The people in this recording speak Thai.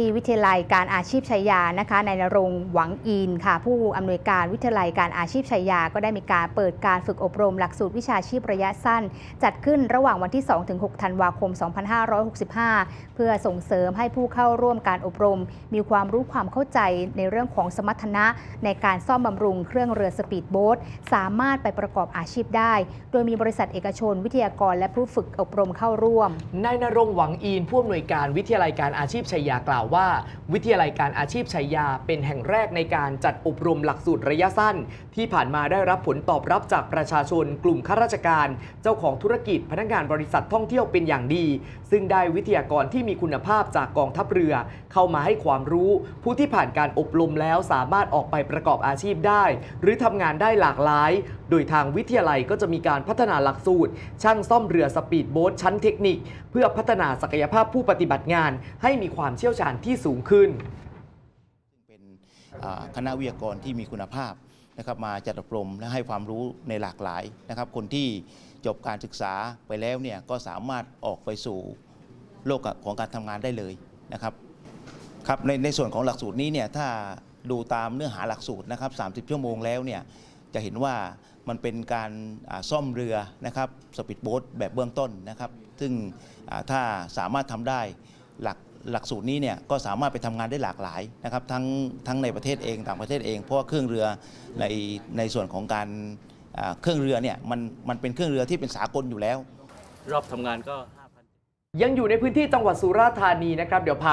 ที่วิทยาลัยการอาชีพชัยยานะคะนายนรงหวังอินค่ะ ผู้อำนวยการวิทยาลัยการอาชีพชัยยา ก็ได้มีการเปิดการฝึกอบรมหลักสูตรวิชาชีพระยะสั้น จัดขึ้นระหว่างวันที่ 2-6 ธันวาคม 2565 เพื่อส่งเสริมให้ผู้เข้าร่วมการอบรม มีความรู้ความเข้าใจในเรื่องของสมรรถนะในการซ่อมบำรุงเครื่องเรือสปีดโบ๊ทสามารถไปประกอบอาชีพได้ โดยมีบริษัทเอกชน วิทยากร และผู้ฝึกอบรมเข้าร่วมนายนรงหวังอีนผู้อำนวยการวิทยาลัยการอาชีพชัยยากล่าวว่า วิทยาลัยการอาชีพชัยยาเป็นแห่งแรกในการจัดอบรมหลักสูตรระยะสั้น ที่ผ่านมาได้รับผลตอบรับจากประชาชน กลุ่มข้าราชการ เจ้าของธุรกิจพนักงานบริษัทท่องเที่ยวเป็นอย่างดี ซึ่งได้วิทยากรที่มีคุณภาพจากกองทัพเรือ เข้ามาให้ความรู้ ผู้ที่ผ่านการอบรมแล้วสามารถออกไปประกอบอาชีพได้ หรือทำงานได้หลากหลาย โดยทางวิทยาลัยก็จะมีการพัฒนาหลักสูตร ช่างซ่อมเรือสปีดโบ๊ทชั้นเทคนิค เพื่อพัฒนาศักยภาพผู้ปฏิบัติงาน ให้มีความเชี่ยวชาญที่สูงขึ้น เป็นคณะวิทยากรที่มีคุณภาพนะครับมาจัดอบรมและให้ความรู้ในหลากหลายนะครับ คนที่จบการศึกษาไปแล้วเนี่ยก็สามารถออกไปสู่โลกของการทำงานได้เลยนะครับครับในในส่วนของหลักสูตรนี้เนี่ยถ้าดูตามเนื้อหาหลักสูตรนะครับ30 ชั่วโมงแล้วเนี่ยจะเห็นว่ามันเป็นการซ่อมเรือนะครับสปีดโบ๊ทแบบเบื้องต้นนะครับ ซึ่งถ้าสามารถทำได้หลัก หลักสูตรนี้เนี่ยก็สามารถไปทำงานได้หลากหลายนะครับทั้งทั้งในประเทศเองต่างประเทศเอง เพราะว่าเครื่องเรือในในส่วนของการอ่าเครื่องเรือเนี่ยมันมันเป็นเครื่องเรือที่เป็นสากลอยู่แล้ว รอบทำงานก็5,000ยังอยู่ในพื้นที่จังหวัดสุราษฎร์ธานีนะครับเดี๋ยวพา